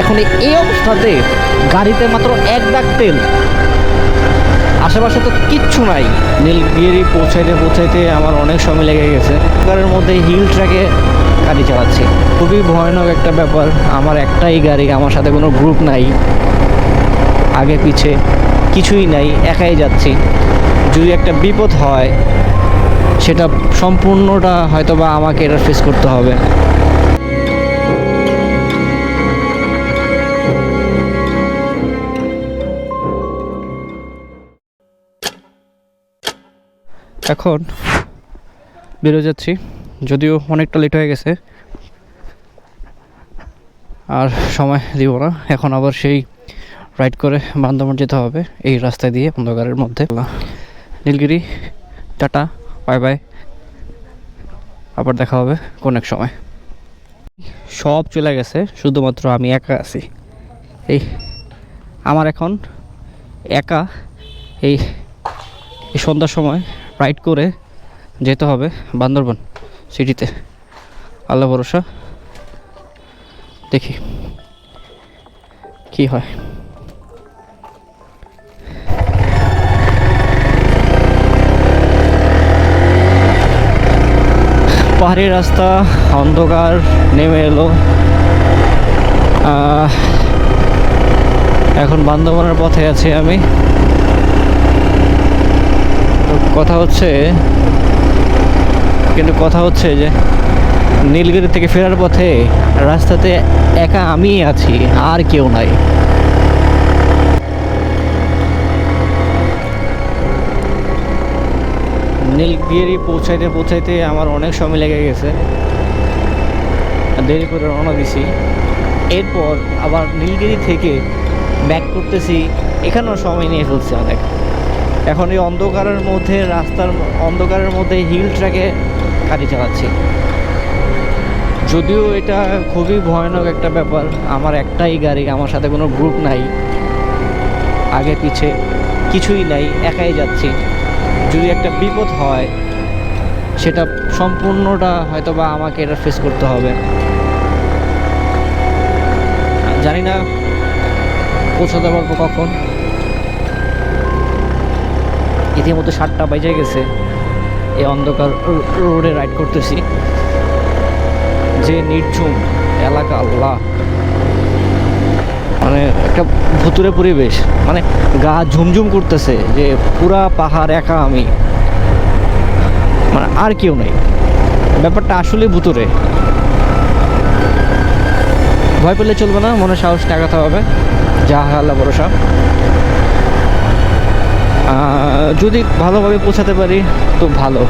এখন এই অবস্থাতে গাড়িতে মাত্র এক দাগ তেল। আশেপাশে তো কিচ্ছু নাই। নীলগিরি পৌঁছাইতে পৌঁছাইতে আমার অনেক সময় লেগে গেছে। গাড়ির মধ্যে হিল ট্র্যাকে গাড়ি চালাচ্ছি। খুবই ভয়ানক একটা ব্যাপার। আমার একটাই গাড়ি আমার সাথে কোনো গ্রুপ নাই। আগে পিছে কিছুই নাই একাই যাচ্ছি। যদি একটা বিপদ হয় সেটা সম্পূর্ণটা হয়তো বা আমাকে এটা ফেস করতে হবে। এখন বেরো যাচ্ছি। যদিও অনেকটা লেট হয়ে গেছে। আর সময় দিব না। এখন আবার সেই রাইড করে বান্দরবান যেতে হবে। এই রাস্তা দিয়ে অন্ধকারের মধ্যে। নীলগিরি, টাটা বাই বাই আবার দেখা হবে কোন এক সময়। সব চলে গেছে, শুধুমাত্র আমি একা আছি। এই, আমার এখন একা এই এই সন্ধ্যার সময় রাইড করে যেতে হবে বান্দরবান সিটিতে। আল্লাহ ভরসা। দেখি কি হয়। পাহাড়ি রাস্তা, অন্ধকার, নেমে এলো। এখন বান্দরবানের পথে আছি আমি। কথা হচ্ছে, কিন্তু কথা হচ্ছে যে নীলগিরি থেকে ফেরার পথে রাস্তাতে একা আমি আছি, আর কেউ নাই। নীলগিরি পৌঁছাইতে পৌঁছাইতে আমার অনেক সময় লেগে গেছে। দেরি করে রওনা দিছি। এরপর আবার নীলগিরি থেকে ব্যাক করতেছি। এখানেও সময় নিয়ে ফেলছি অনেক। এখন এই অন্ধকারের মধ্যে, রাস্তার অন্ধকারের মধ্যে হিল ট্র্যাকে গাড়ি চালাচ্ছি। যদিও এটা খুবই ভয়ানক একটা ব্যাপার, আমার একটাই গাড়ি, আমার সাথে কোনো গ্রুপ নাই। আগে পিছে কিছুই নাই, একাই যাচ্ছি। যদি একটা বিপদ হয়, সেটা সম্পূর্ণটা হয়তো বা আমাকে এটা ফেস করতে হবে। জানি না, পৌঁছাতে পারব কখন। ইতিমধ্যে সাতটা বাজে গেছে। এই অন্ধকার রোডে রাইড করতেছি। যে নির্ঝুম এলাকা, আল্লাহ। মানে একটা ভুতুরে পরিবেশ। মানে গা ঝুমঝুম করতেছে যে পুরা পাহাড় একা আমি। মানে আর কেউ নেই। ব্যাপারটা আসলে ভুতুরে। ভয় পেলে চলবে না, মনে সাহস টাকাতে হবে। যা আল্লাহ ভরসা। যদি ভালোভাবে পৌঁছাতে পারি, তো ভালো।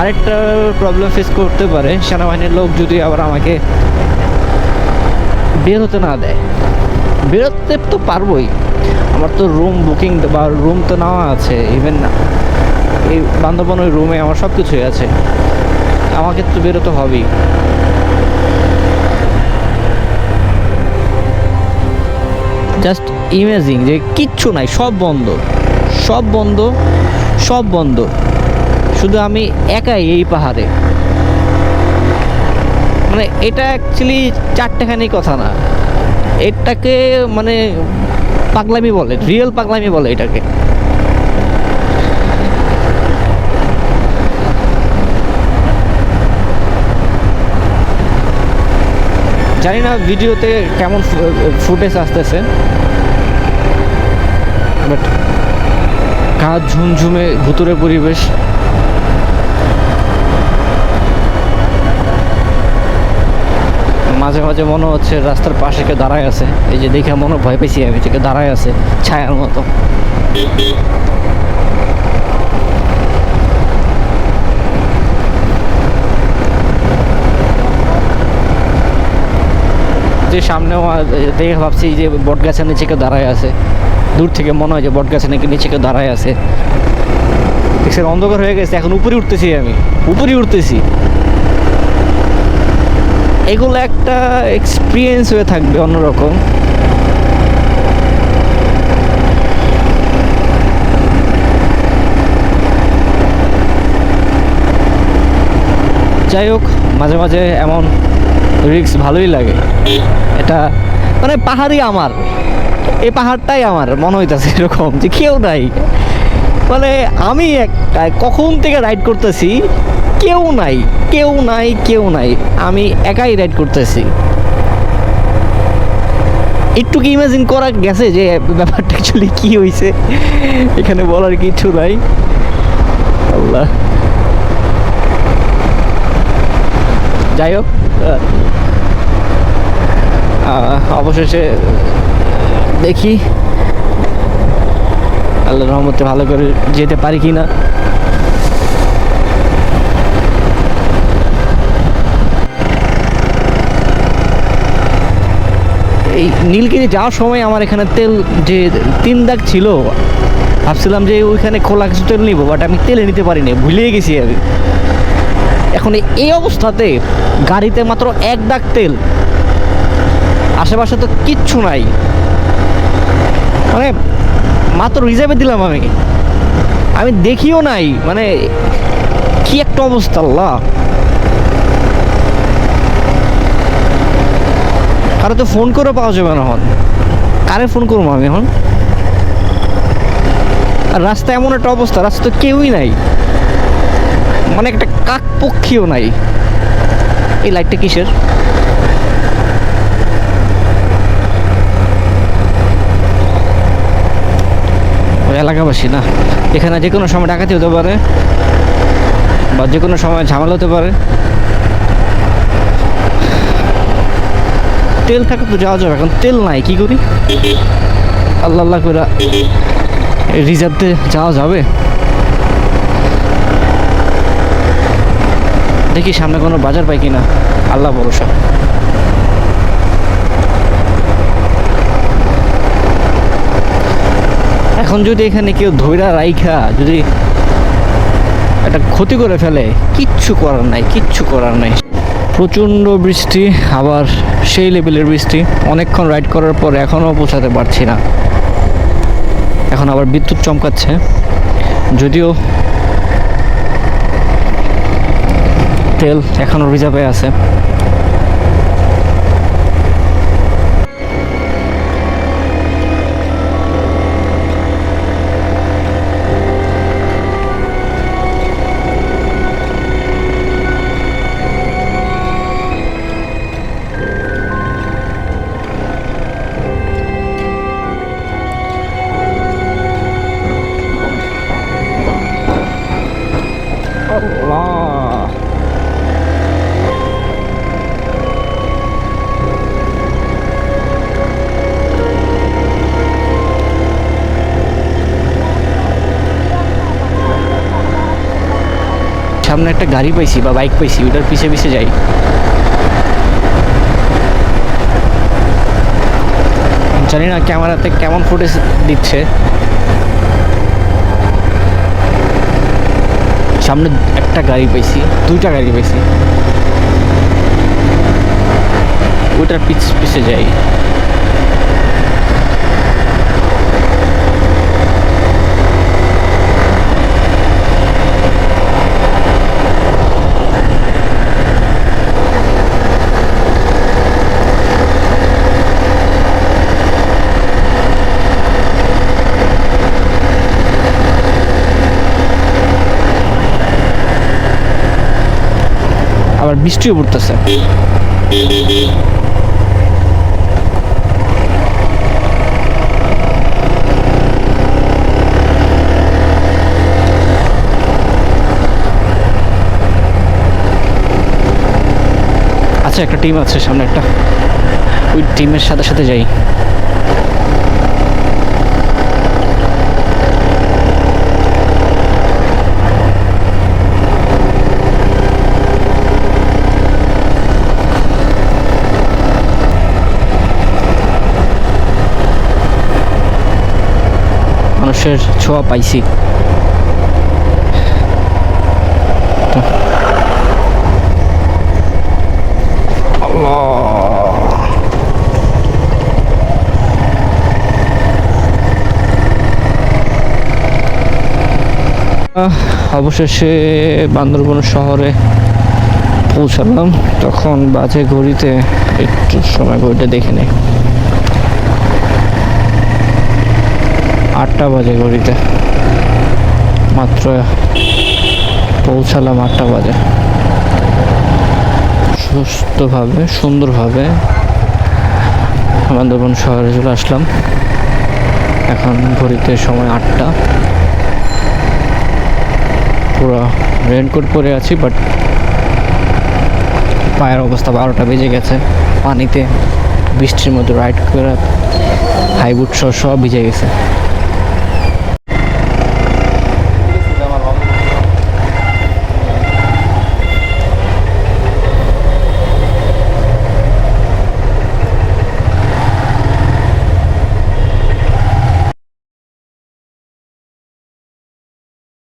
আরেকটা প্রবলেম ফেস করতে পারে, সেনাবাহিনীর লোক যদি আবার আমাকে বের হতে না দেয়। বেরোতে তো পারবোই। আমার তো রুম বুকিং বা রুম তো নেওয়া আছে ইভেন এই বান্ধবন ওই রুমে আমার সব কিছুই আছে। আমাকে তো বেরোতে হবেই। জাস্ট ইমেজিং যে কিচ্ছু নাই, সব বন্ধ। সব বন্ধ সব বন্ধ। শুধু আমি একাই এই পাহাড়ে। মানে এটা অ্যাকচুয়ালি চারটেখানি কথা না। এটাকে মানে পাগলামি বলে রিয়েল পাগলামি বলে এটাকে। জানি না ভিডিওতে কেমন ফুটেজ আসতেছে। বাট কাজ ঝুমঝুমে ভুতুরে পরিবেশ। মাঝে মাঝে মনে হচ্ছে রাস্তার পাশে কে দাঁড়ায় আছে। এই যে দেখে মনে ভয় পেয়েছি আমি যে দাঁড়ায় আছে ছায়ার মতো। যে সামনেও আ- দেখে ভাবছি যে বট গাছের নিচে কেউ দাঁড়ায় আছে। দূর থেকে মনে হয় যে বট গাছের নাকি নিচে কেউ দাঁড়ায় আছে। দেখছেন, অন্ধকার হয়ে গেছে, এখন উপরে উঠতেছি আমি। উপরে উঠতেছি। এগুলো একটা এক্সপিরিয়েন্স হয়ে থাকবে, অন্যরকম। যাই হোক, মাঝে মাঝে এমন রিক্স ভালোই লাগে। এটা মানে পাহাড়ই আমার। এই পাহাড়টাই আমার, মনে হইতাছে এরকম যে কেউ নাই। মানে আমি এক- কখন থেকে রাইড করতেছি? কেউ নাই কেউ নাই কেউ নাই, আমি একাই রাইড করতেছি। একটু কি ইমাজিন করা গেছে যে ব্যাপারটা অ্যাকচুয়ালি কি হয়েছে এখানে বলার কিছু নাই। আল্লাহ। যাই হোক অবশেষে দেখি। আল্লাহ রহমতে ভালো করে যেতে পারি কি না এই নীলগিরি যাওয়ার সময় আমার এখানে তেল যে তিন দাগ ছিল, ভাবছিলাম যে ওইখানে খোলা কিছু তেল নিব বাট আমি তেলে নিতে পারিনি, ভুলিয়ে গেছি আমি। এখন এই- অবস্থাতে গাড়িতে মাত্র এক দাগ তেল, আশেপাশে তো কিচ্ছু নাই। মানে মাত্র রিজার্ভে দিলাম আমি। আমি দেখিও নাই মানে কি একটা অবস্থা, আল্লাহ। কারও তো ফোন করে পাওয়া যাবে না এখন। কারে ফোন করব আমি এখন? আর রাস্তা এমন একটা অবস্থা রাস্তা কেউই নাই। মানে একটা কাক পক্ষীও নাই। এই লাইটটা কিসের? এলাকাবাসী না? এখানে যে কোনো সময় ডাকাতি হতে পারে বা যে কোনো সময় ঝামেলা হতে পারে। তেল থাকলে তো যাওয়া যাবে, এখন তেল নাই, কি করি? আল্লাহ আল্লাহ করে রিজার্ভতে যাওয়া যাবে? দেখি সামনে কোনো বাজার পাই কিনা, আল্লাহ ভরসা। এখন যদি এখানে কেউ ধৈরা রাইখা যদি একটা ক্ষতি করে ফেলে, কিচ্ছু করার নাই, কিচ্ছু করার নাই। প্রচণ্ড বৃষ্টি, আবার সেই লেভেলের বৃষ্টি। অনেকক্ষণ রাইড করার পর এখনও পৌঁছাতে পারছি না। এখন আবার বিদ্যুৎ চমকাচ্ছে। যদিও তেল এখনও রিজার্ভে আছে। আল্লাহ। সামনে একটা গাড়ি পাইছি বা বাইক পাইছি ওটার পিছে পিছে যাই। জানি না ক্যামেরাতে কেমন ফুটেজ দিচ্ছে। সামনে একটা গাড়ি পাইছি দুইটা গাড়ি পাইছি। ওইটার পিছ পিছে যাই। বৃষ্টিও পড়তেছে। আচ্ছা একটা টিম আছে সামনে একটা। ওই টিমের সাথে সাথে যাই। মানুষের ছোঁয়া পাইছি। অবশেষে বান্দরবন শহরে পৌঁছালাম। তখন বাজে ঘড়িতে একটু সময় ঘড়িটা দেখে নেই। আটটা বাজে ঘড়িতে। মাত্র পৌঁছালাম আটটা বাজে। সুস্থভাবে, সুন্দরভাবে বান্দরবন শহরে চলে আসলাম। এখন ঘড়িতে সময় আটটা। পুরো রেনকোট পরে আছি বাট পায়ের অবস্থা বারোটা বেজে গেছে। পানিতে বৃষ্টির মধ্যে রাইড করে হাই বুট সহ সব ভিজে গেছে।